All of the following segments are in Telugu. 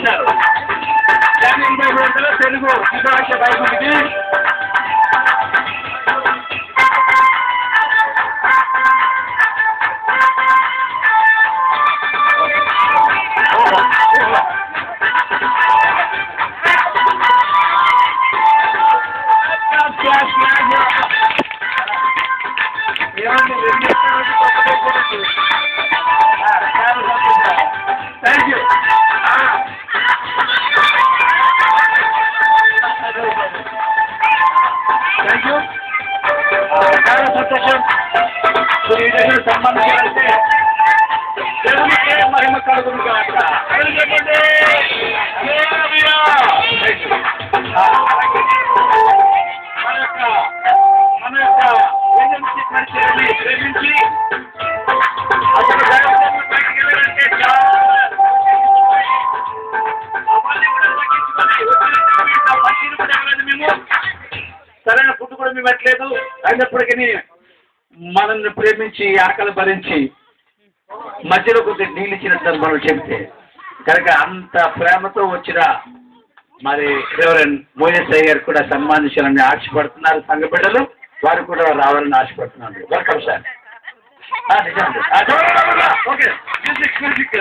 చేశారు తెలుగు చాలా ఈ దేవునికే మహిమ కలుగును కాక చెప్పండి మన యొక్క ఏజెన్సీ పరిచయాన్ని ప్రేమించి బయటికి వెళ్ళాలంటే చాలా మేము సరైన ఫుడ్ కూడా మేము పెట్టలేదు. అయినప్పటికీ మనల్ని ప్రేమించి ఆకలి భరించి మధ్యలో కొద్దిగా నీళ్ళు ఇచ్చినట్టు మనం చెబితే. కనుక అంత ప్రేమతో వచ్చిన మరి రెవరెండ్ మోయస్ గారు కూడా సన్మానించాలని ఆశపడుతున్నారు సంఘ బిడ్డలు. వారు కూడా రావాలని ఆశపడుతున్నారు. Welcome sir okay. Music music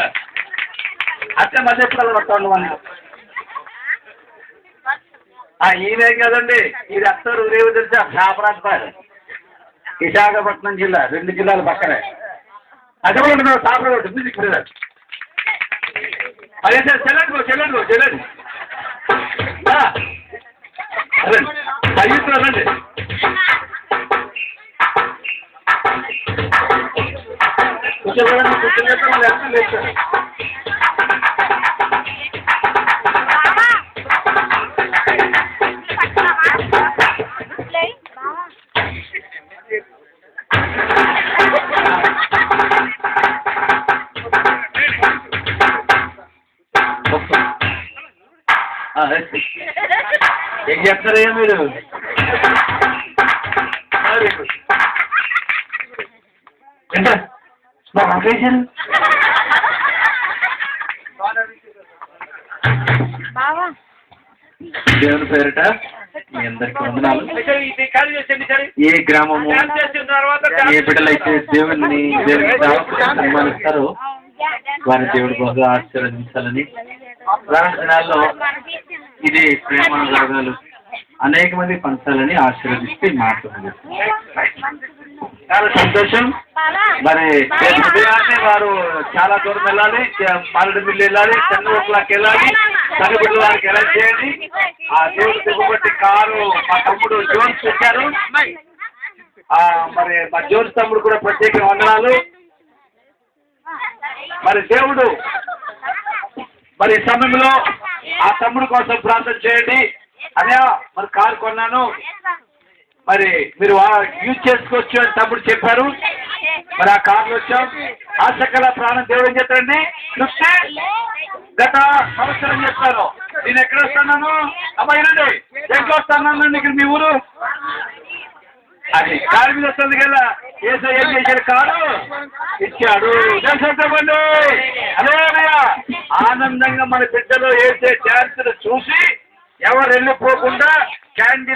అట్లా మధ్య వస్తాను మనం ఆ, కదండి. ఇది అత్తారు రేవు తెలుసా? సాపరాజపాడు విశాఖపట్నం జిల్లా రెండు జిల్లాల పక్కనే. అదే ఉంటుంది సాపరాజు మ్యూజిక్ బ్రదర్ అదే సార్ చెల్లండి చెల్లండి చెల్లండి. అదే. అయ్యుత్తు రండి కూర్చోబెట్టండి లేదు సార్ ఏం చెప్తారయ్యా మీరు? మా ఆపరేషన్ దేవుని పేరిట మీ అందరికి వందనాలు. ఏ గ్రామము ఏ బిడ్డలైతే దేవుని దేవుని సన్మానిస్తారో వారి దేవుడు బాగా ఆశీర్వదించాలని రానున్న దినాల్లో ఇది ప్రేమ రాగాలు అనేక మంది పంచాలని ఆశీర్వదిస్తే మాట్లాడుతుంది చాలా సంతోషం. మరి ఉదయాన్నే వారు చాలా దూరం వెళ్ళాలి. పాలడు మిల్లు వెళ్ళాలి. చెన్నూరులాకి వెళ్ళాలి. తల్లిబిడ్డల వారికి ఎలా చేయండి. ఆ దేవుడు దిగుబట్టి కారు మా తమ్ముడు జోన్స్ వచ్చారు మరి మా జోన్స్ తమ్ముడు కూడా ప్రత్యేక వందనాలు. మరి దేవుడు మరి ఈ సమయంలో ఆ తమ్ముడు కోసం ప్రార్థన చేయండి. అదే మరి కారు కొన్నాను. మరి మీరు యూజ్ చేసుకోవచ్చు అని తమ్ముడు చెప్పారు. మరి ఆ కార్లు వచ్చాం. ఆశకల ప్రాణం దేవుడు ఏం చేస్తారండి చూస్తే గత సంవత్సరం చెప్తాను నేను ఎక్కడ వస్తున్నాను? అబ్బాయినండి ఎక్కడ వస్తున్నాను? ఇక్కడ మీ ఊరు? అది కారు మీద వస్తుంది కదా. ఏసో ఏం చేశాడు? కారు ఇచ్చాడు. చెప్పండి అదే ఆనందంగా మన బిడ్డలో వేసే ఛాన్సులు చూసి ఎవరు వెళ్ళిపోకుండా క్యాండిల్